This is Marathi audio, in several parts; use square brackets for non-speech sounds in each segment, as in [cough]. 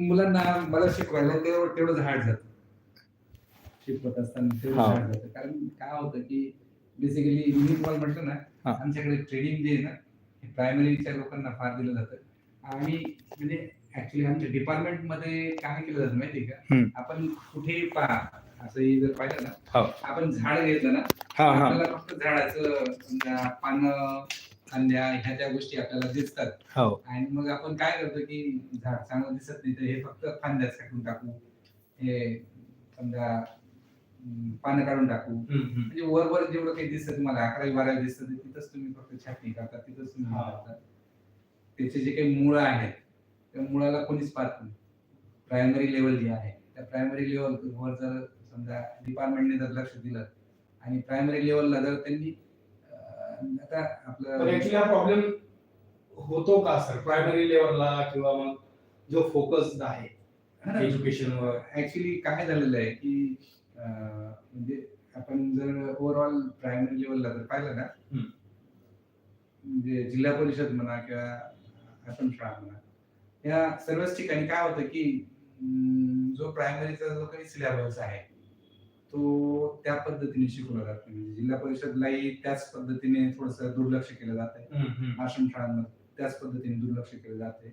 मुलांना मला शिकवायला तेवढं तेवढं झाड जातं शिकवत असताना तेवढं हा. झाड जातं कारण काय होतं की बेसिकली मी तुम्हाला म्हटलं ना हा. आमच्याकडे ट्रेनिंग जे आहे ना हे प्रायमरीच्या लोकांना फार दिलं जातं आणि म्हणजे ऍक्च्युली आमच्या डिपार्टमेंटमध्ये काय केलं जातं माहिती हम्म. का आपण कुठेही पहा असं जर पाहिलं ना हो. आपण झाड घेतलं ना हा हा आपल्याला फक्त झाडाचं समजा पानं फांद्या ह्या त्या गोष्टी आपल्याला दिसतात. हो. आणि मग आपण काय करतो की झाड चांगलं दिसत नाही तर हे फक्त फांद्याच काढून टाकू. हे समजा अं, पानं काढून टाकू. म्हणजे वर वर जेवढं काही दिसतं तुम्हाला अकरावी बारावी दिसतं ते तिथंच तुम्ही फक्त छाटणी करता तिथंच तुम्ही हे. हा. करता. त्याचे जे काही मुळं आहेत त्या मुळाला कोणीच पाहत नाही. प्रायमरी लेवल जी आहे त्या प्रायमरी लेवल वर जर समजा डिपार्टमेंटने जर लक्ष दिलं आणि प्रायमरी लेवलला जर त्यांनी आता आपलं हा प्रॉब्लेम होतो का सर प्रायमरी लेवलला किंवा मग जो फोकस आहे एज्युकेशनवर ऍक्च्युली काय झालेलं आहे की म्हणजे आपण जर ओव्हरऑल प्रायमरी लेवलला जर पाहिलं ना. म्हणजे जिल्हा परिषद म्हणा किंवा आश्रम शाळा म्हणा या सर्वच ठिकाणी काय होतं की जो प्रायमरीचा जो काही सिलेबस आहे तो त्या पद्धतीने शिकवला जातो. म्हणजे जिल्हा परिषदलाही त्याच पद्धतीने थोडस दुर्लक्ष केलं जात आहे आश्रम शाळांमध्ये त्याच पद्धतीने दुर्लक्ष केलं जाते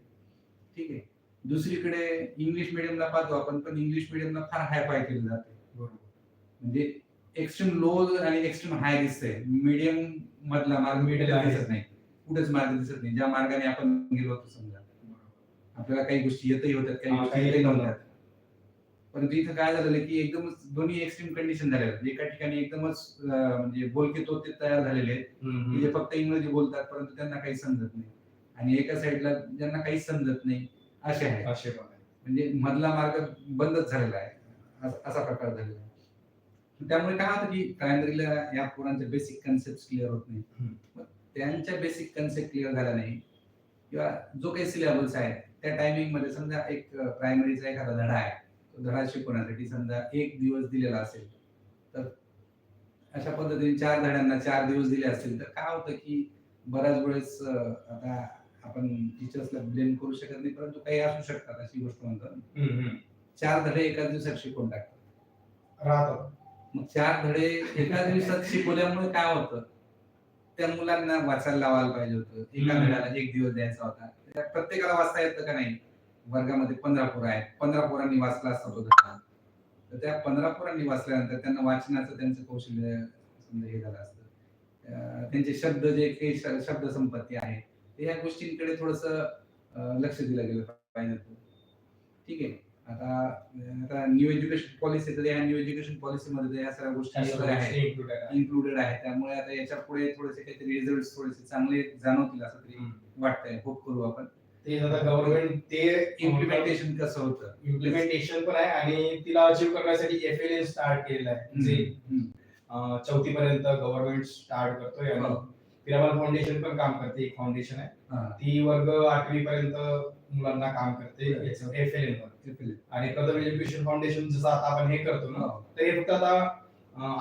ठीक आहे. दुसरीकडे इंग्लिश मिडियमला पाहतो आपण पण इंग्लिश मिडियमला फार हाय फाय केलं जाते म्हणजे एक्स्ट्रीम लो आणि एक्स्ट्रीम हाय दिसतंय. मीडियम मधला मार्ग मिडियम आहे. दिसत नाही. कुठेच मार्ग दिसत नाही. ज्या मार्गाने आपण गेलो होतो समजा. आपल्याला काही गोष्टी येतही होत्यात काही गोष्टी येतही येत नव्हत्यात परंतु इथं काय झालेलं की एकदमच दोन्ही एक्स्ट्रीम कंडिशन झालेल्या आहेत. एका ठिकाणी एकदमच अं, म्हणजे बोलके तोते तयार झालेले आहेत. की जे फक्त इंग्रजी बोलतात परंतु त्यांना काही समजत नाही. आणि एका साईडला ज्यांना काही समजत नाही असे आहेत. असे पण आहे. म्हणजे मधला मार्ग बंदच झालेला आहे. अस- असा प्रकार झालेला आहे. त्यामुळे काय होतं की प्रायमरीला या पोरांच्या बेसिक कन्सेप्ट क्लिअर होत नाही. मग त्यांच्या बेसिक कन्सेप्ट क्लिअर झाल्या नाही किंवा जो काही सिलेबस आहे त्या टायमिंगमध्ये समजा एक प्रायमरीचा एखादा धडा आहे. तो धडा शिकवण्यासाठी समजा एक दिवस दिलेला असेल तर अशा पद्धतीने चार धड्यांना चार दिवस दिले असतील तर काय होतं की बऱ्याच वेळेस आता आपण टीचर्सला ब्लेम करू शकत नाही परंतु काही असू शकतात अशी गोष्ट म्हणतो हम्म, हम्म. चार धडे एका दिवसात शिकवून टाकतात. राहतं मग चार धडे एका दिवसात शिकवल्यामुळे काय होतं? त्या मुलांना वाचायला लावायला पाहिजे होतं. एका. धड्याला एक दिवस द्यायचा होता. त्या प्रत्येकाला वाचता येतं का नाही? वर्गामध्ये पंधरा पोरं आहेत. पंधरा पोरांनी वाचला असता तो धडा तर त्या पंधरा पोरांनी वाचल्यानंतर त्यांना वाचनाचं त्यांचं कौशल्य समजा हे झालं असतं. त्यांचे शब्द जे काही शब्द संपत्ती आहे ते या गोष्टींकडे थोडस लक्ष दिलं गेलं पाहिजे. ठीक आहे. आता आता न्यू एज्युकेशन पॉलिसी तर या न्यू एज्युकेशन पॉलिसीमध्ये या सगळ्या गोष्टी. इन्क्लुडेड आहे त्यामुळे आता याच्यापुढे थोडेसे काहीतरी रिझल्ट थोडेसे चांगले जाणवतील असं तरी. वाटतंय. होप करू आपण. ते आता गव्हर्नमेंट ते इम्प्लिमेंटेशन कसं होतं इम्प्लिमेंटेशन पण आहे आणि तिला अचीव करण्यासाठी एफ एल स्टार्ट केलेलं आहे जे. चौथी पर्यंत गव्हर्नमेंट स्टार्ट करतोय आणि. पिरामल फाउंडेशन पण काम करते एक फाउंडेशन आहे हा. ती वर्ग आठवी पर्यंत मुलांना काम करते. एफ एल केलं. आणि प्रथम एज्युकेशन फाउंडेशन जसं आता आपण हे करतो ना. तर हे फक्त आता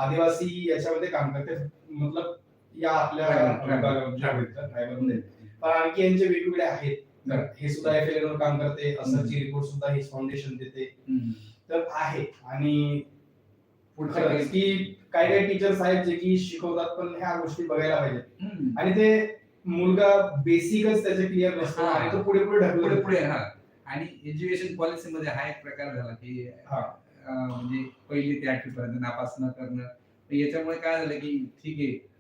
आदिवासी याच्यामध्ये काम करते मतलब या आपल्या मध्ये. पण आणखी यांचे वेगवेगळे आहेत हे सुद्धा एफ एल वर काम करते. असरची रिपोर्ट सुद्धा हे फाउंडेशन देते. तर आहे. आणि पुढच्या की काही काही टीचर्स आहेत जे की शिकवतात पण ह्या गोष्टी बघायला पाहिजे. आणि ते मुलगा बेसिकच त्याचे क्लिअर नसतो. आणि तो पुढे पुढे ढकलत. पुढे हा. आणि एज्युकेशन पॉलिसी मध्ये हा एक प्रकार झाला की हा. म्हणजे पहिली ते आठवी पर्यंत नापास न करणं. याच्यामुळे काय झालं की ठीक आहे.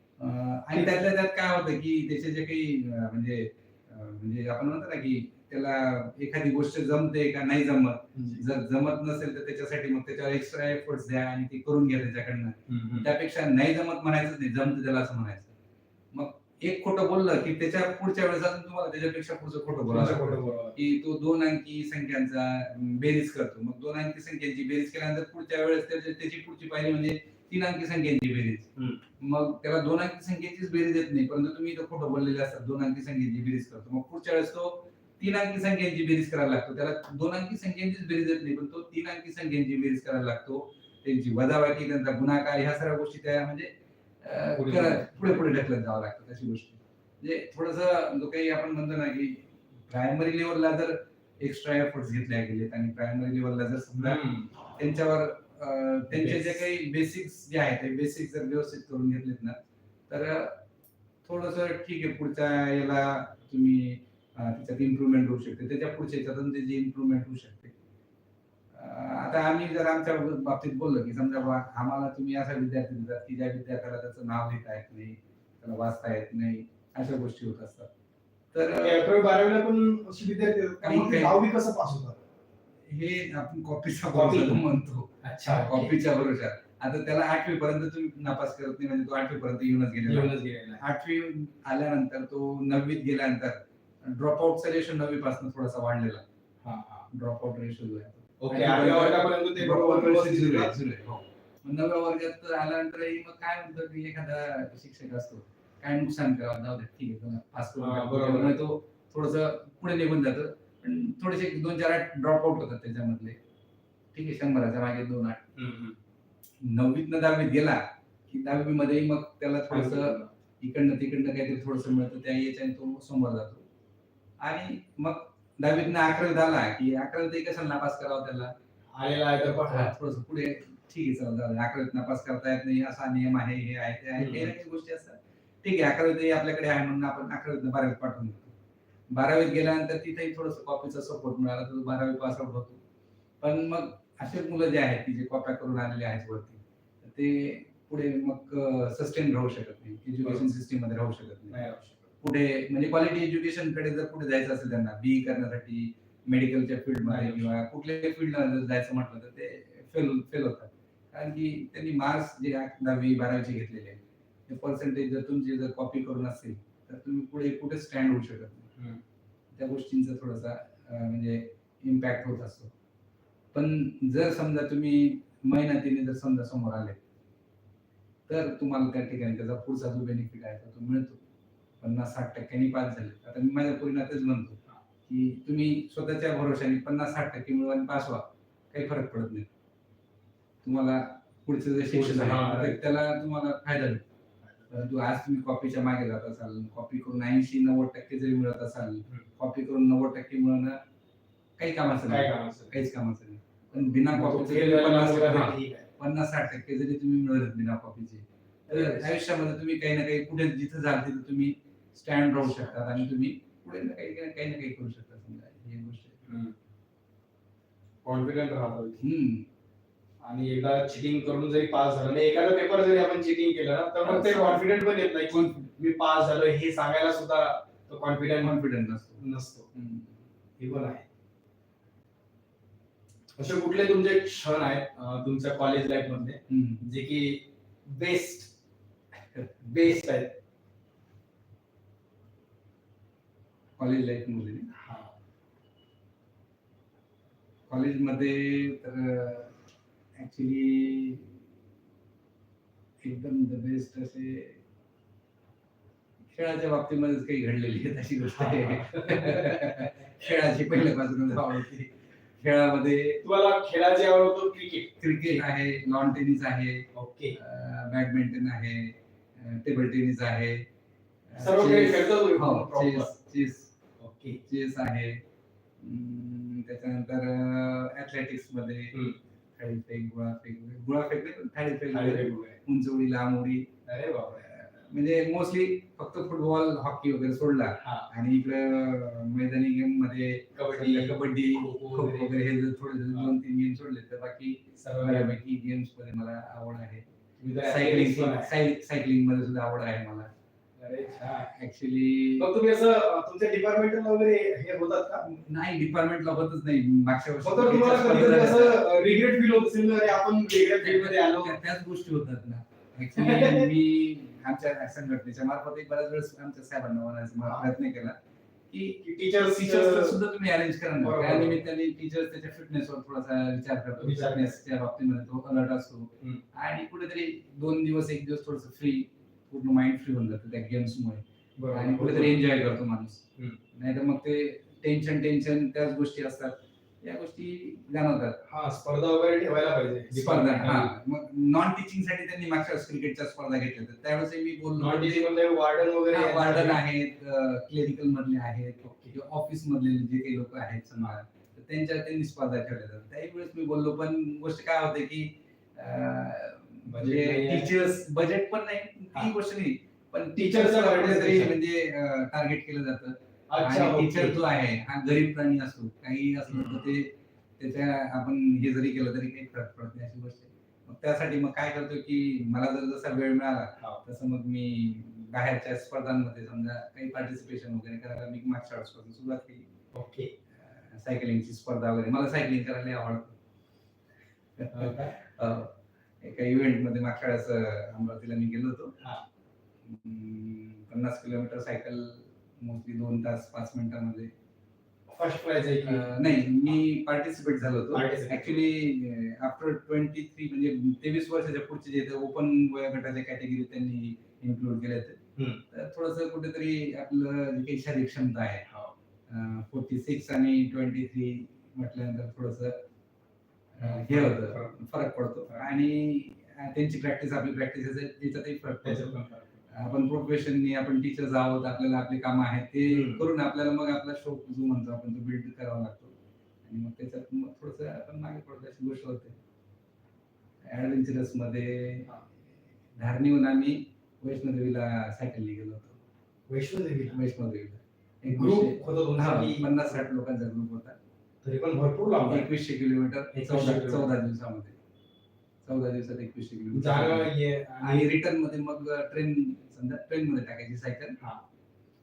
आणि त्यातल्या त्यात काय होतं की त्याचे जे काही म्हणजे म्हणजे आपण म्हणतो ना की त्याला एखादी गोष्ट जमते का नाही जमत जर जमत नसेल तर त्याच्यासाठी मग त्याच्यावर एक्स्ट्रा एफर्ट्स द्या आणि ते करून घ्या त्याच्याकडनं. त्यापेक्षा नाही जमत म्हणायचं नाही जमतं त्याला असं म्हणायचं. मग एक खोटं बोललं की त्याच्या पुढच्या वेळेस अजून तुम्हाला त्याच्यापेक्षा पुढचं खोटं बोलावं बोलावं? की तो दोन अंकी संख्यांचा बेरीज करतो. मग दोन अंकी संख्यांची बेरीज केल्यानंतर पुढच्या वेळेस त्याची त्याची पुढची पायरी म्हणजे तीन अंकी संख्यांची बेरीज. मग त्याला दोन अंकी संख्येचीच बेरीज येत नाही परंतु तुम्ही इथं खोटं बोललेले असतात दोन अंकी संख्येची बेरीज करतो. मग पुढच्या वेळेस तो तीन अंकी संख्यांची बेरीज करायला लागतो. त्याला दोन अंकी संख्यांचीच बेरीज येत नाही पण तो तीन अंकी संख्यांची बेरीज करायला लागतो. त्यांची वजाबाकी त्यांचा गुणाकार ह्या सगळ्या गोष्टी त्या म्हणजे पुढे पुढे. ढकलत जावं लागतं अशी गोष्टी. म्हणजे थोडस जो काही आपण म्हणतो ना की प्रायमरी लेवलला जर एक्स्ट्रा एफर्ट्स घेतले गेलेत आणि प्रायमरी लेवलला जर समजा. त्यांच्यावर त्यांचे जे. काही बेसिक्स जे आहेत ते बेसिक्स जर व्यवस्थित करून घेतलेत ना तर थोडस ठीक आहे पुढच्या याला तुम्ही त्याच्यात इम्प्रुव्हमेंट होऊ शकते. त्याच्या पुढच्या याच्यातून त्याची इम्प्रुव्हमेंट होऊ शकते. आता आम्ही जर आमच्या बाबतीत बोललो की समजा बा आम्हाला तुम्ही असा विद्यार्थी देतात की ज्या विद्यार्थ्याला त्याचं नाव लिहिता येत नाही त्याला वाचता येत नाही अशा गोष्टी होत असतात. तर बारावीला पण विद्यार्थी कसं पास होतात? हे आपण कॉपीचा म्हणतो. अच्छा कॉपीच्या भरोशात आता त्याला आठवी पर्यंत तुम्ही नापास करत नाही म्हणजे तो आठवी पर्यंत येऊनच गेलेला गेलेला आहे. आठवी आल्यानंतर तो नववीत गेल्यानंतर ड्रॉपआउटचा रेशो नववी पासून थोडासा वाढलेला हा, हा. ड्रॉपआउट रेशो जो आहे ओके आठव्या वर्गापर्यंत ते आहे, हो. वर्गात आल्यानंतर मग काय म्हणतो की एखादा शिक्षक असतो काय नुकसान करावं जाऊ दे ठीक आहे पास करून. बरोबर. तो थोडस पुढे निघून जातं पण थोडेसे दोन चार आठ ड्रॉपआउट होतात त्याच्यामधले ठीक आहे शंभराच्या मागे दोन आठ हम्म, हम्म. नववीत न दहावीत गेला की दहावी मध्ये मग त्याला थोडस इकडनं तिकडनं काहीतरी थोडस मिळतं त्या याच्याने तो समोर जातो आणि मग दहावीत अकरावीत आला की अकरावीत कशाला नापास करावा त्याला आलेला आहे तर. थोडस पुढे ठीक आहे चला. अकरावीत नापास करता येत नाही असा नियम आहे हे आहे ते आहे. काही गोष्टी असतात ठीक आहे अकरावीत आपल्याकडे आहे म्हणून आपण अकरावीत बारावीत पाठवून देतो बारावीत गेल्यानंतर तिथेही थोडस कॉपीचा सपोर्ट मिळाला तर तो बारावी पास आउट होतो पण मग असे मुलं जे आहेत की जे कॉप्या करून आलेले आहेत वरती ते पुढे मग सस्टेन राहू शकत नाही एज्युकेशन. सिस्टीममध्ये राहू शकत नाही. पुढे म्हणजे क्वालिटी एज्युकेशनकडे जर पुढे जायचं असेल त्यांना बी करण्यासाठी मेडिकलच्या फील्डमध्ये नाही. किंवा कुठल्याही फील्डला जर जायचं म्हटलं तर ते फेल फेल होतात कारण की त्यांनी मार्क्स जे दहावी बारावीचे घेतलेले आहेत ते पर्सेंटेज जर तुमची जर कॉपी करून असतील तर तुम्ही पुढे कुठे स्टँड होऊ शकत नाही. त्या गोष्टींचा थोडासा म्हणजे इम्पॅक्ट होत असतो पण जर समजा तुम्ही मेहनतीने जर समजा समोर आले तर तुम्हाला त्या ठिकाणी त्याचा पुढचा जो बेनिफिट आहे तो मिळतो पन्नास साठ टक्क्यांनी पास झाले आता मी माझ्या पोरींना तेच म्हणतो की तुम्ही स्वतःच्या भरोशाने पन्नास साठ टक्के मिळवा आणि पास व्हा काही फरक पडत नाही तुम्हाला पुढचं जे शिक्षण आहे. त्याला तुम्हाला फायदा भेटतो परंतु आज तुम्ही कॉपीच्या मागे जात असाल कॉपी करून ऐंशी नव्वद टक्के जरी मिळत असाल. कॉपी करून नव्वद टक्के मिळवणं काही कामाचं नाही? काहीच कामाचं पण बिना झालेला पन्नास साठ टक्के जरी तुम्ही मिळवत बिना कॉपीचे तर आयुष्यामध्ये तुम्ही काही ना काही कुठे जिथं जाल तिथं तुम्ही स्टँड राहू शकतात आणि तुम्ही पुढे ना काही काही ना काही करू शकता समजा. ही गोष्ट. कॉन्फिडंट राहतो. आणि एकदा चिटिंग करून जरी पास झालं नाही एखादा पेपर जरी आपण चिटिंग केलं ना तर मग ते कॉन्फिडंट पण येत नाही. मी पास झालो हे सांगायला सुद्धा तो कॉन्फिडंट कॉन्फिडंट नसतो. नसतो. हे पण आहे. असे कुठले तुमचे क्षण आहेत तुमच्या कॉलेज लाईफमध्ये. जे की बेस्ट बेस्ट आहेत. कॉलेज लाईफमध्ये कॉलेजमध्ये तर ऍक्च्युली एकदम द बेस्ट असे खेळाच्या बाबतीमध्येच काही घडलेली आहेत अशी गोष्ट आहे. [laughs] खेळाची पहिल्यापासूनच. आवडते खेळामध्ये तुम्हाला खेळाचे आवडतो क्रिकेट? क्रिकेट आहे लॉन टेनिस आहे ओके. बॅडमिंटन आहे टेबल टेनिस आहे. सर्व खेळ खेळतो तुम्ही? हो proper? Chess chess okay. Chess आहे. अं, त्याच्यानंतर ऍथलेटिक्समध्ये हम्म. थाळीफेक गुळाफेक गुळाफेक नाही पण थाळीफेक वगैरे. उंच उडी लांब उडी अरे बापरे. म्हणजे मोस्टली फक्त फुटबॉल हॉकी वगैरे सोडला. आणि इकडं मैदानी गेममध्ये कबड्डी कबड्डी वगैरे. हे जर थोडे जर. दोन तीन गेम सोडले तर बाकी सर्व बऱ्यापैकी गेम्समध्ये मला आवड आहे सायकलिंग. सायकलिंगमध्ये सुद्धा आवड आहे मला ऍक्च्युली तुम्ही असं तुमच्या डिपार्टमेंटल वगैरे हे होतात का नाही डिपार्टमेंटला होतच नाही मागच्या वर्षी असं रिग्रेट फील होत असेल ना, अरे आपण वेगळ्या फील्डमध्ये आलो त्या- त्याच गोष्टी होतात ना [laughs] ऍक्च्युली मी आमच्या संघटनेच्या मार्फत एक बऱ्याच वेळेस आमच्या साहेबांना म्हणायचा मला. प्रयत्न केला की टीचर्स टीचर्स सुद्धा तुम्ही अरेंज करा ना. त्या निमित्ताने टीचर्स त्याच्या फिटनेसवर थोडासा विचार करतो. फिटनेसच्या बाबतीमध्ये तो अलर्ट असतो. आणि कुठेतरी दोन दिवस एक दिवस थोडस फ्री पूर्ण माइंड फ्री होऊन जातं त्या गेम्समुळे आणि कुठेतरी एन्जॉय करतो माणूस. नाहीतर मग ते टेन्शन टेन्शन त्याच गोष्टी असतात या गोष्टी जाणवतात. हा स्पर्धा वगैरे ठेवायला पाहिजे. स्पर्धा हा. मग नॉन टीचिंगसाठी त्यांनी मागच्या वेळेस क्रिकेटच्या स्पर्धा घेतल्या होत्या. त्यावेळेस मी बोललो नॉन टीचिंगमध्ये वार्डन वगैरे हा, वार्डन आहेत क्लिनिकल मधले आहेत किंवा ऑफिस मधले जे काही लोक आहेत समजा तर त्यांच्या त्यांनी स्पर्धा ठेवल्या जातात त्याही वेळेस मी बोललो पण गोष्ट काय होते की अं, म्हणजे नाही आहे. टीचर्स बजेट पण नाही हा. ही. गोष्ट नाही. पण Teachers participation. म्हणजे टार्गेट केलं जातं. आणि टीचर. जो आहे हा गरीब प्राणी असतो काही असलं तर. ते त्याच्या आपण हे जरी केलं तरी काही फरक पडत नाही अशी गोष्ट. मग त्यासाठी मग काय करतो की मला जर जसा वेळ मिळाला हा. तसं मग मी बाहेरच्या स्पर्धांमध्ये समजा काही पार्टिसिपेशन वगैरे करायला मी मागच्या वर्षापासून सुरुवात केली ओके सायकलिंगची स्पर्धा वगैरे मला सायकलिंग करायला आवडतं हो? अं, [laughs] एका इव्हेंटमध्ये मागच्या वेळेस अमरावतीला मी गेलो होतो हा. पन्नास किलोमीटर सायकल मोस्टली दोन तास पाच मिनिटांमध्ये फर्स्ट प्राइज आहे की अं, नाही मी पार्टिसिपेट झालो होतो Participate. Actually after twenty three म्हणजे तेवीस वर्षाच्या पुढचे जे ओपन वयोगटाच्या कॅटेगरी त्यांनी इन्क्लूड केले होते हम्म. तर थोडस कुठेतरी आपलं जी काही शारीरिक क्षमता आहे हो. फोर्टी सिक्स आणि ट्वेंटी थ्री म्हटल्यानंतर थोडस हे होतं फरक पडतो आणि अं, त्यांची प्रॅक्टिस आपली प्रॅक्टिस त्याच्यातही फरक त्याच्यात पडतो पण फरक. आपण प्रोफेशननी आपण टीचर्स आहोत आपल्याला आपले काम आहेत ते. करून आपल्याला मग आपला शोक जो म्हणतो आपण तो बिल्ड करावा लागतो आणि मग त्याच्यात मग थोडस आपण मागे पडतो अशी गोष्ट होते ऍडव्हेंचरसमध्ये. धारणीहून आम्ही वैष्णोदेवीला सायकलने गेलो होतो वैष्णोदेवीला वैष्णोदेवीला एक ग्रुप होता पन्नास साठ लोकांचा ग्रुप होता तरी पण भरपूर. एकवीसशे किलोमीटर 2100 चौदा किलोमीटर. चौदा दिवसामध्ये चौदा दिवसात एकवीसशे किलोमीटर ये आणि रिटर्नमध्ये मग ट्रेन समजा ट्रेन मध्ये टाकायची सायकल हा.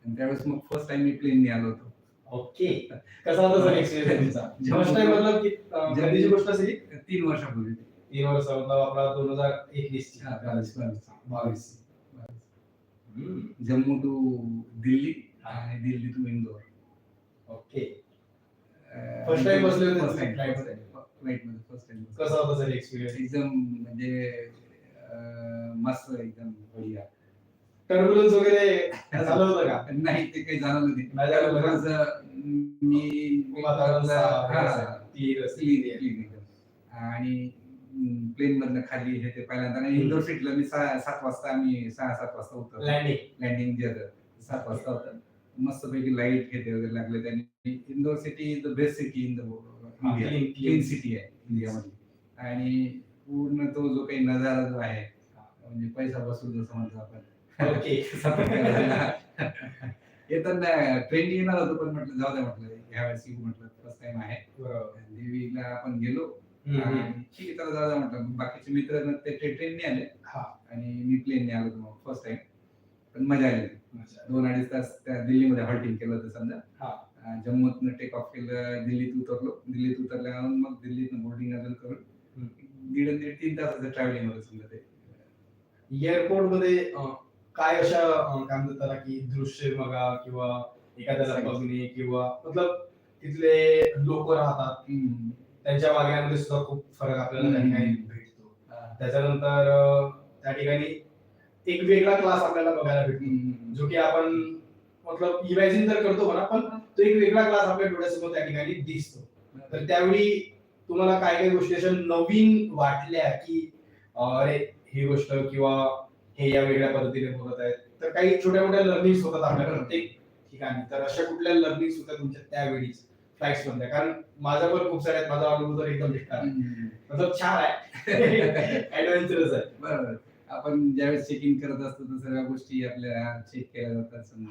आणि त्यावेळेस मग फर्स्ट टाइम मी प्लेनने आलो होतो. ओके. कसा होता सर एक्सपिरियन्स तुमचा? [laughs] फर्स्ट टाइम मतलब की कधीची गोष्ट असेल? तीन वर्षापूर्वी. तीन वर्ष मतलब आपला दोन हजार एकवीस बावीस बावीस. जम्मू टू दिल्ली. आणि दिल्ली टू इंदोर. ओके. बसले होते फर्स्ट टाइम flight मध्ये? फ्लाईटमध्ये. फर्स्ट टाइम कसा होता सर एक्सपिरियन्स एकदम म्हणजे अं, मस्त एकदम बढिया. टर्ब्युलन्स वगैरे झालं होतं का? [laughs] नाही ते काही जाणवलं नाही. जाणवलं का? मी वातावरण हा, clean- आहे. clean एकदम. आणि प्लेन मधनं खाली हे ते पहिल्यांदा आणि इंदोर सिटीला मी सहा सात वाजता आम्ही सहा सात वाजता उतरलो. लँडिंग लँडिंग जे होतं सात वाजता होतं मस्त पैकी लाइट हे ते वगैरे लागले. त्यांनी Indore city is the best city in the clean. City आहे. इंडियामध्ये आणि पूर्ण तो जो काही नजारा जो आहे म्हणजे पैसा वसूल जसं म्हणतो आपण. ओके येताना [laughs] ट्रेन येणार होतो पण म्हटलं जाऊ द्या म्हटलं. ह्या वेळेस येऊ म्हटलं फर्स्ट टाइम आहे. देवीला आपण गेलो. ठीक आहे चला जाऊ द्या म्हटलं. बाकीचे मित्र न ते ट्रेनने आले. हा. आणि मी प्लेनने आलो मग फर्स्ट टाइम पण मजा आली. दोन अडीच तास त्या दिल्लीमध्ये हॉल्टिंग केलं होतं समजा. जम्मूतनं टेक ऑफ केलं दिल्लीत उतरलो दिल्लीत उतरल्यावर मग दिल्लीतनं बोर्डिंग अजून करून दीड दीड तीन तासाचं ट्रॅव्हलिंग होतं समजा ते एअरपोर्टमध्ये काय अशा काय म्हणतात त्याला की दृश्य बघा किंवा एखाद्याला. बघणे किंवा मतलब तिथले लोक राहतात. त्यांच्या वागण्यामध्ये सुद्धा खूप फरक आपल्याला त्या हम्म. ठिकाणी भेटतो. त्याच्यानंतर त्या ठिकाणी एक वेगळा क्लास आपल्याला बघायला भेटतो. जो की आपण मतलब इमॅजिन तर करतो म्हणा पण तो एक वेगळा क्लास आपल्या डोळ्यासमोर त्या ठिकाणी दिसतो. तर त्यावेळी तुम्हाला काय काय गोष्टी अशा नवीन वाटल्या की अरे ही गोष्ट किंवा हे या वेगळ्या पद्धतीने बोलत आहेत. तर काही छोट्या मोठ्या लर्निंग होतात आपल्या प्रत्येक ठिकाणी. तर अशा कुठल्या लर्निंग होत्या तुमच्या त्यावेळीच फ्लाईट्स मधल्या? कारण माझा पण खूप आहेत. माझा अनुभव तर एकदम बेकार. मतलब छान आहे. [laughs] ऍडव्हेंचरस आहे. बरोबर. आपण ज्यावेळेस चेक इन करत असतो तर सर्व गोष्टी आपल्या चेक केल्या जातात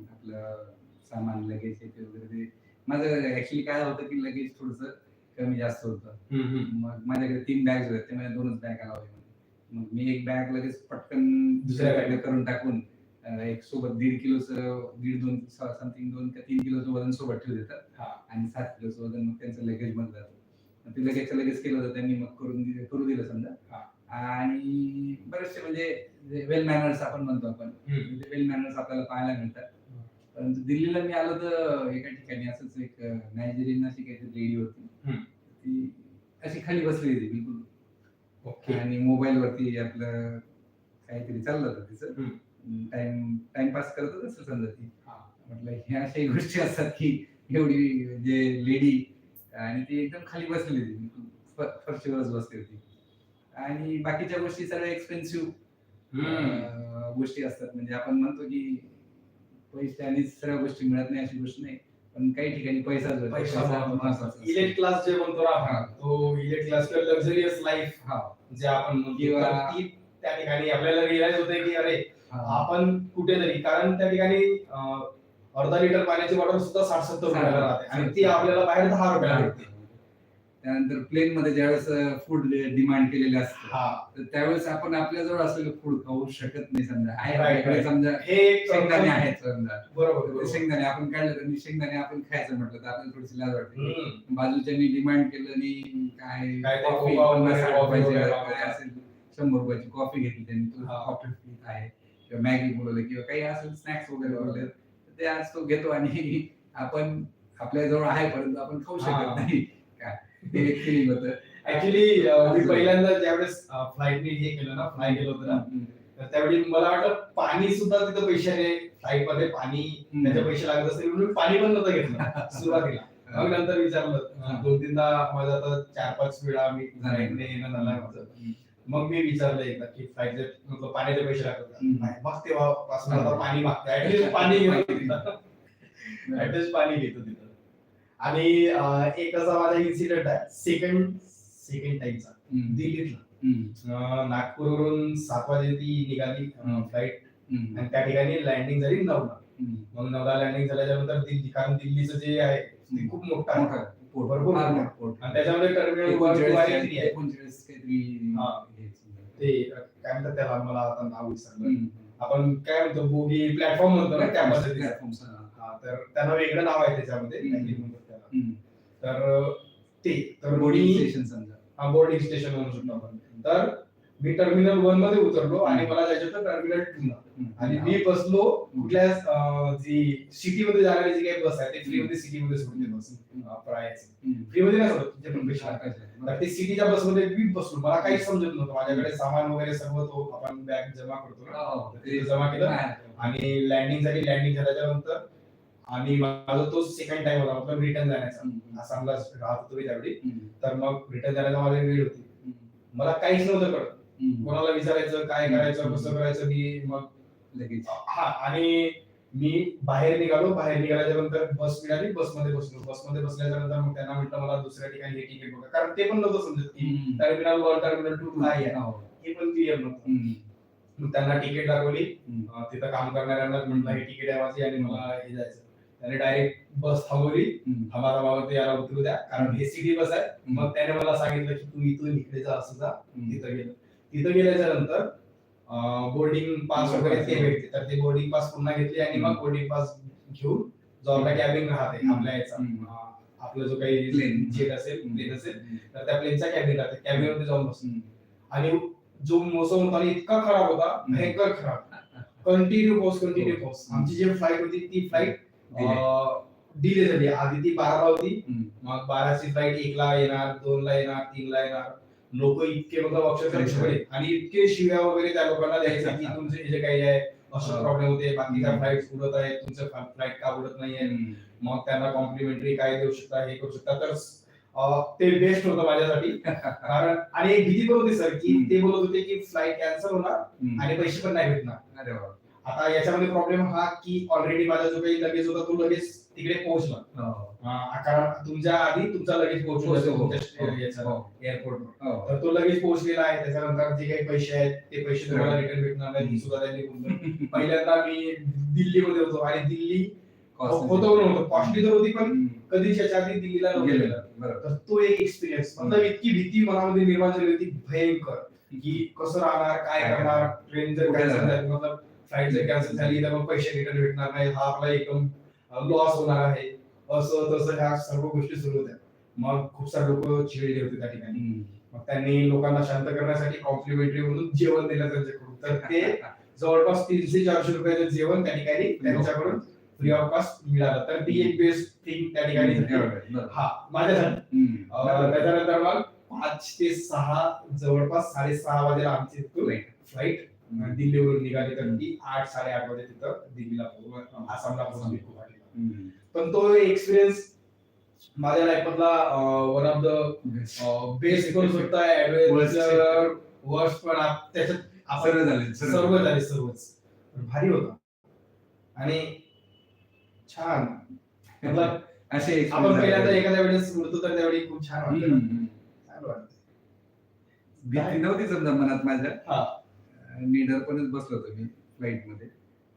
आपलं सामान लगेज हे ते वगैरे ते. माझं ऍक्च्युली काय होतं की लगेज थोडस कमी जास्त होतं. मग माझ्याकडे तीन बॅग्स होत्या ते माझ्या दोनच बॅग अलाव मग मी एक बॅग लगेच पटकन दुसऱ्या दुसऱ्या बॅग करून टाकून एक सोबत दीड किलोचं दीड दोन समथिंग दोन का तीन किलोचं वजन सोबत ठेवून देतात. हा. आणि सात किलोचं वजन मग त्यांचं लगेजमध्ये जातं. ते लगेच लगेच केलं होतं त्यांनी मग करून दिलं करू दिलं समजा. आणि बरेचसे म्हणजे वेल मॅनर्स आपण म्हणतो आपण वेल मॅनर्स आपल्याला पाहायला मिळतात. परंतु दिल्लीला मी आलो तर एका ठिकाणी असंच एक नायजेरियन अशी काहीतरी लेडी होती. ती अशी खाली बसली होती बिलकुल. ओके. आणि मोबाईल वरती आपलं काहीतरी चाललं होतं तिचं. टाइम टाइमपास करत असेल समजा ती. हा. म्हटलं ह्या अशाही गोष्टी असतात की एवढी जे लेडी आणि ती एकदम खाली बसलेली होती फरशीवरच बसली होती. आणि बाकीच्या गोष्टी सगळ्या एक्सपेन्सिव्ह गोष्टी असतात. म्हणजे आपण म्हणतो की पैशाने सर्व गोष्टी मिळत नाही अशी गोष्ट नाही. पण काही ठिकाणी पैसा पैसा पैसा इलेट. क्लास जे म्हणतो हा. तो इलेट क्लास किंवा लक्झरियस लाईफ हा, जे आपण त्या ठिकाणी आपल्याला रिअलाइज होते की अरे. आपण कुठेतरी कारण त्या ठिकाणी अर्धा लिटर पाण्याची बॉटल सुद्धा साठ सत्तर रुपयाला राहते. आणि ती आपल्याला बाहेर दहा रुपयाला भेटते. त्यानंतर प्लेन मध्ये ज्यावेळेस फूड डिमांड केलेले असतं हा तर त्यावेळेस आपण आपल्याजवळ असलेलं फूड खाऊ शकत नाही समजा आहे. समजा हे शेंगदाणे आहेत समजा बरोबर. शेंगदाणे आपण काढलं तर शेंगदाणे आपण खायचं म्हटलं तर आपल्याला थोडीशी लाज वाटते हम्म. बाजूच्यांनी डिमांड केलं आणि काय कॉफी पन्नास रुपयाची. असेल शंभर रुपयाची कॉफी घेतली त्यांनी हा. कॉफी पीत आहे किंवा मॅगी बोलवलं किंवा काही असेल स्नॅक्स वगैरे. बोलले ते आज तो घेतो आणि [laughs] आपण आपल्या जवळ आहे परंतु आपण खाऊ. शकत नाही एक फिलिंग होतं. ऍक्च्युली मी पहिल्यांदा ज्यावेळेस फ्लाईटने हे केलं ना फ्लाय केलं होतं ना तर त्यावेळी मला वाटलं पाणी सुद्धा तिथं पैशाने फ्लाईटमध्ये पाणी त्याचे पैसे लागत असतील म्हणून पाणी पण नव्हतं घेतलं. [laughs] सुरुवातीला. मग नंतर विचारलं. दोन तीनदा माझं आता चार पाच वेळा मी फ्लाईटने येणं झालंय माझं. मग मी विचारलं एकदा की फ्लाईटचे मतलब पाण्याचे पैसे लागतात. नाही मग आता पाणी मागतो ऍटलीस्ट [laughs] पाणी घेतो तिथं ऍटलीस्ट पाणी घेतो तिथं. आणि एक असा माझा इन्सिडेंट आहे. सेकंड सेकंड टाइमचा दिल्लीतला. नागपूरवरून सात वाजे ती निघाली फ्लाईट आणि त्या ठिकाणी लँडिंग झाली नऊला मग नऊला लँडिंग झाल्याच्यानंतर दिल्ली कारण दिल्लीचं जे आहे ते खूप मोठं भरपूर. आणि त्याच्यामध्ये टर्मिनल. ते काय म्हणतात त्याला मला आता नाव विसरलं. आपण काय म्हणतो बोगी प्लॅटफॉर्म म्हणतो ना त्या पद्धतीचं. हा, तर त्यांना वेगळं नाव आहे त्याच्यामध्ये. तर ते तर बोर्डिंग स्टेशन समजा. बोर्डिंग स्टेशन म्हणू शकतो आपण. तर मी टर्मिनल वनमध्ये उतरलो आणि मला जायचं होतं टर्मिनल टू ला. आणि मी बसलो कुठल्या जी सिटी मध्ये जाणारी जी काही बस आहे ते फ्री मध्ये सिटी मध्ये सोडते बस फ्री मध्ये नाही सोडत तिथे पण पैसे ते सिटीच्या बसमध्ये मी बसलो मला काहीच समजत नव्हतं. माझ्याकडे सामान वगैरे सर्व तो आपण बॅग जमा करतो ना. ते जमा केलं. आणि लँडिंग झाली लँडिंग झाल्याच्यानंतर आणि माझा तो सेकंड टाइम होता मतलब रिटर्न जाण्याचा. आसामला राहत होतो त्यावेळी. तर मग रिटर्न जाण्याचा माझी वेळ होती. मला काहीच नव्हतं कळत. कोणाला विचारायचं काय करायचं कसं करायचं मी मग लगेच. हा आणि मी बाहेर निघालो. बाहेर निघाल्याच्या नंतर बस मिळाली बसमध्ये बसलो. बसमध्ये बसल्याच्या नंतर मग त्यांना म्हटलं मला दुसऱ्या ठिकाणी हे तिकीट बघा. कारण ते पण नव्हतं समजत की टर्मिनल वन टर्मिनल टू काय आहे हे. पण क्लिअर नव्हतं. मग त्यांना तिकीट दाखवली तिथं काम करणाऱ्यांना म्हटलं हे तिकीट आहे माझी आणि मला हे जायचं. त्याने डायरेक्ट बस थांबवली. थांबा थांबा ते याला उतरू द्या. कारण हे सिटी बस आहे. मग त्याने मला सांगितलं की तू इथून इकडे जा असं जा. तिथं गेलो. तिथं गेल्याच्यानंतर बोर्डिंग पास वगैरे ते भेटते. तर ते बोर्डिंग पास पुन्हा घेतली आणि मग बोर्डिंग पास घेऊन जो आपला कॅबिन राहते. आपल्या याचा. आपलं जो काही Plane. जेट असेल प्लेन असेल तर त्या प्लेनचा कॅबिन राहते. कॅबिनमध्ये जाऊन बसतो. आणि जो मोसम होता इतका खराब होता. भयंकर खराब. कंटिन्यू पाऊस कंटिन्यू पाऊस आमची जी फ्लाईट होती ती फ्लाईट डिले झाली आधी ती बाराला होती मग बाराची फ्लाईट एकला येणार दोनला येणार तीनला येणार. लोक इतके मतलब अक्षरशः आणि इतके शिव्या वगैरे त्या लोकांना द्यायचे की [laughs] तुमचे जे काही आहे असे. प्रॉब्लेम होते. बाकीच्या हम्म. फ्लाईट उडत आहेत तुमचं फ्लाईट का उडत नाहीये. मग त्यांना कॉम्प्लिमेंटरी काय देऊ शकता हे करू शकता. तर ते बेस्ट होतं माझ्यासाठी. [laughs] कारण आणि एक भीती पण होती सर की. ते बोलत होते की फ्लाईट कॅन्सल होणार आणि पैसे पण नाही भेटणार. आता याच्यामध्ये प्रॉब्लेम हा की ऑलरेडी माझा जो काही लगेज होता तो लगेच तिकडे पोहोचला. अं, कारण तुमच्या आधी तुमचा लगेज पोहोचून जातो तुमच्या एअरपोर्टवर तर तो लगेच पोहोचलेला आहे. त्याच्यानंतर जे काही पैसे आहेत ते पैसे तुम्हाला रिटर्न भेटणार नाही. ही सुद्धा त्यांनी पहिल्यांदा मी दिल्लीमध्ये होतो आणि दिल्ली होतो नव्हतं कॉस्टली तर होती पण कधीच याच्या आधी दिल्लीला नव्हतं. तर तो एक एक्सपिरियन्स मतलब इतकी भीती मनामध्ये निर्माण झाली होती. भयंकर. की कसं राहणार काय काय करणार ट्रेन जर? झाली मतलब फ्लाईट जर कॅन्सल झाली तर मग पैसे रिटर्न भेटणार नाही. हा आपला एकदम लॉस होणार आहे. असं तसं ह्या सर्व गोष्टी सुरू होत्या. मग खूप सारे लोक चिडले होते त्या ठिकाणी. मग त्यांनी लोकांना शांत करण्यासाठी कॉम्प्लिमेंटरी म्हणून जेवण दिलं त्यांच्याकडून. तर ते जवळपास तीनशे चारशे रुपयाचं जेवण त्या ठिकाणी त्यांच्याकडून फ्री ऑफ कॉस्ट मिळालं. तर ती एक बेस्ट थिंग त्या ठिकाणी. हा माझ्यासाठी त्याच्यानंतर मग पाच ते सहा जवळपास साडेसहा वाजेला आमची फ्लाईट दिल्लीवरून निघाली तर ती आठ साडेआठ वाजे तिथं दिल्लीला आसामला पोहोचली गुवाहाटीला पण तो एक्सपिरियन्स माझ्या लाईफमधला one of the best course होता. वर्स्ट पण त्याच्यात सर्व झाले सर्व झाले. सर्वच. भारी होता. आणि छान. [laughs] मतलब असे आपण पहिल्यांदा. एखाद्या वेळेस उडतो तर त्यावेळी खूप. छान वाटतं. भीती नव्हती समजा मनात माझ्या? हा. निडरपणेच बसलो होतो मी फ्लाईटमध्ये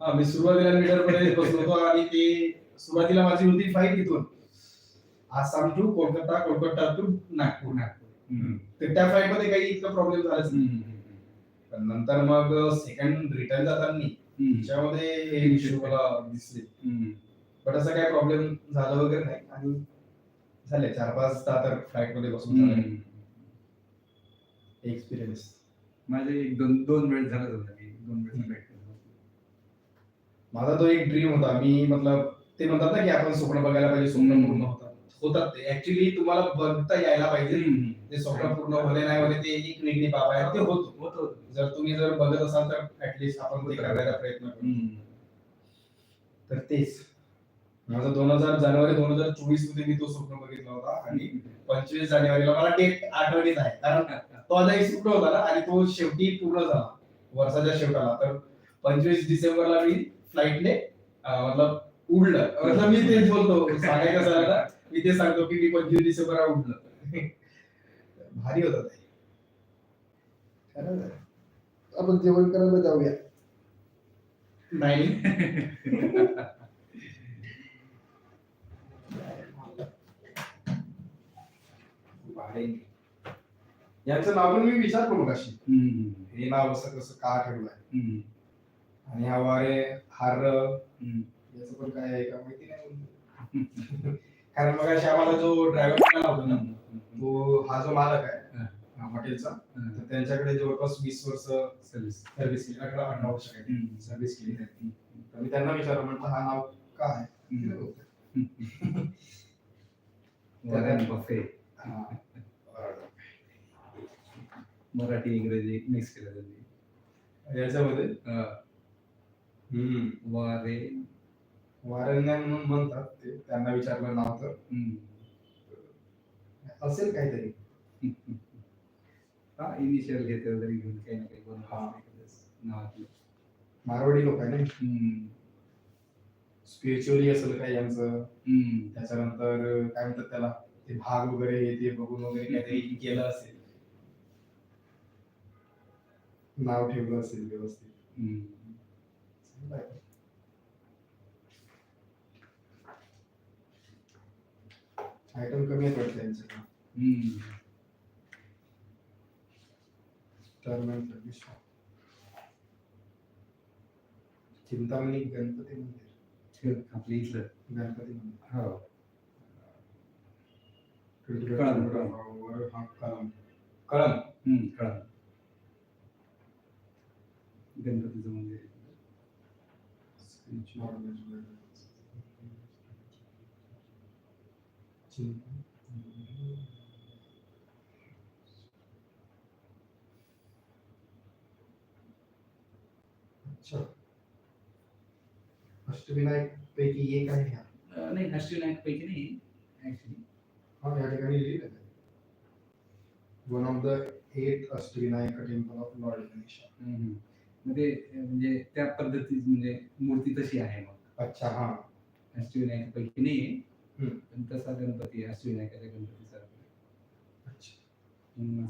हा मी सुरुवातीला मध्ये बसलो होतो आणि ते सुरुवातीला माझी होती फ्लाईट इथून Assam to Kolkata Kolkata to Nagpur hmm. तर त्या फ्लाईटमध्ये काही इतका प्रॉब्लेम झालाच नाही पण नंतर मग सेकंड रिटर्न जाताना. त्याच्यामध्ये हे इश्यू मला दिसले. बट असं काय प्रॉब्लेम झालं वगैरे नाही आणि झाले चार पाच तास तर फ्लाईटमध्ये बसून. एक्सपिरियन्स माझे एक दोन दोन वेळ झालं होतं मी दोन वेळ. माझा तो एक ड्रीम होता. मी मतलब ते म्हणतात ना की आपण स्वप्न बघायला पाहिजे स्वप्न. पूर्ण होतात. होतात ते. ऍक्च्युली तुम्हाला बघता यायला पाहिजे. ते स्वप्न पूर्ण होणे नाही होणे ते एक वेगळी बाब आहे. ते होतो. होतं, होतं. जर तुम्ही जर बघत असाल तर ऍटलीस्ट आपण ते करायला प्रयत्न करू. तर तेच. माझं दोन हजार जानेवारी दोन हजार चोवीसमध्ये मी तो स्वप्न बघितला होता. आणि पंचवीस जानेवारीला मला डेट आठवणीत आहे. कारण तो एक स्वप्न होता ना? आणि तो शेवटी पूर्ण झाला. वर्षाच्या शेवटाला. तर पंचवीस डिसेंबरला मी फ्लाईटने मतलब उडलं. मतलब मी तेच बोलतो. सांगायचं झालं मी ते सांगतो की मी पंचवीस डिसेंबरला उडलं. भारी होता ते. आपण जेवण करायला जाऊया. नाही. [laughs] भारी. यांचं नाव पण मी विचारलो मग अशी हम्म. हे नाव असं कसं का ठेवलंय. आणि हा वारे हार. याचं पण काय आहे का माहिती नाही [laughs] कारण मग अशी आम्हाला जो ड्रायव्हर होता ना तो हा जो मालक आहे हॉटेलचा तर त्यांच्याकडे जवळपास वीस वर्ष सर्विस. सर्व्हिस केली अठरा अठरा वर्ष काही. सर्व्हिस केली त्यांनी. तर मी त्यांना विचारलं म्हटलं हा नाव का आहे ते [laughs] हम्म. बोलते, वरण buffet. हा. मराठी इंग्रजी मिक्स केलं त्यांनी याच्यामध्ये वारे वारण्या म्हणून म्हणतात ते त्यांना विचारलं नाव तर हम्म. असेल काहीतरी [laughs] हा इनिशियल घेते वगैरे घेऊन काही ना काही बनवलं हा. नावातलं. मारवाडी लोक आहे ना हम्म. स्पिरिच्युअली असेल काय यांचं हम्म. त्याच्यानंतर काय म्हणतात त्याला ते भाग वगैरे हे ते बघून वगैरे काहीतरी केलं असेल नाव ठेवलं असेल व्यवस्थित. हम्म. आयटम कमी आहेत वाटतं. Term and service Chintamani Ganpati मंदिर. आपलं इथलं. गणपती मंदिर. हो. कळम कळम. कळम कळम गणपतीचं अच्छा. अष्टविनायक पैकी एक आहे हा नाही अष्टविनायक पैकी नाही ऍक्च्युली हा या ठिकाणी लिहिलेलं आहे one of the eight Ashtavinayak temple of lord Ganesh ते अं, म्हणजे त्या पद्धतीत म्हणजे मूर्ती तशी आहे मग. अच्छा हा. अष्टविनायक पैकी नाही हम्म. पण तसा गणपती अष्टविनायकाच्या अच्छा. म्हणून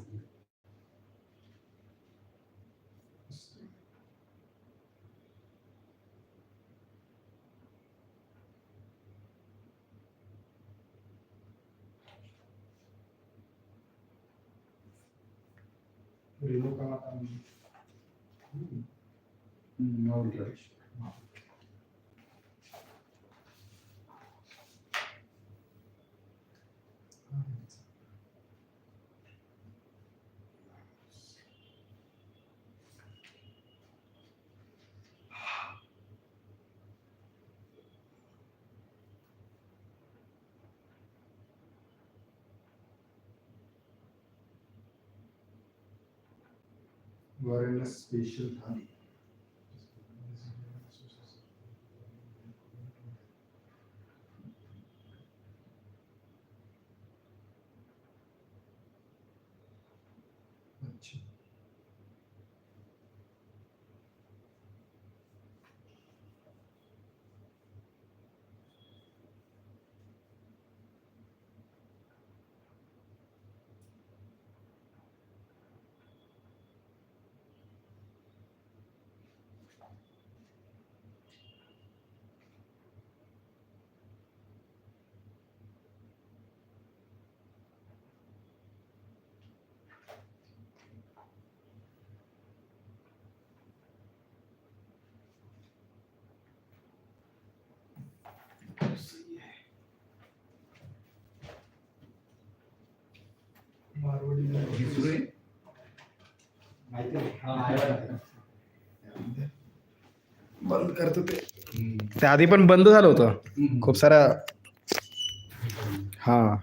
असं. रेणुका माता मंदिर. हम्म. हम्म, माऊलीला. वर्ण स्पेशल थाली हे सुरू आहे माहिती नाही. हा, आहे बंद करतो ते. त्या आधी पण बंद झालं होतं. खूप सारा हा.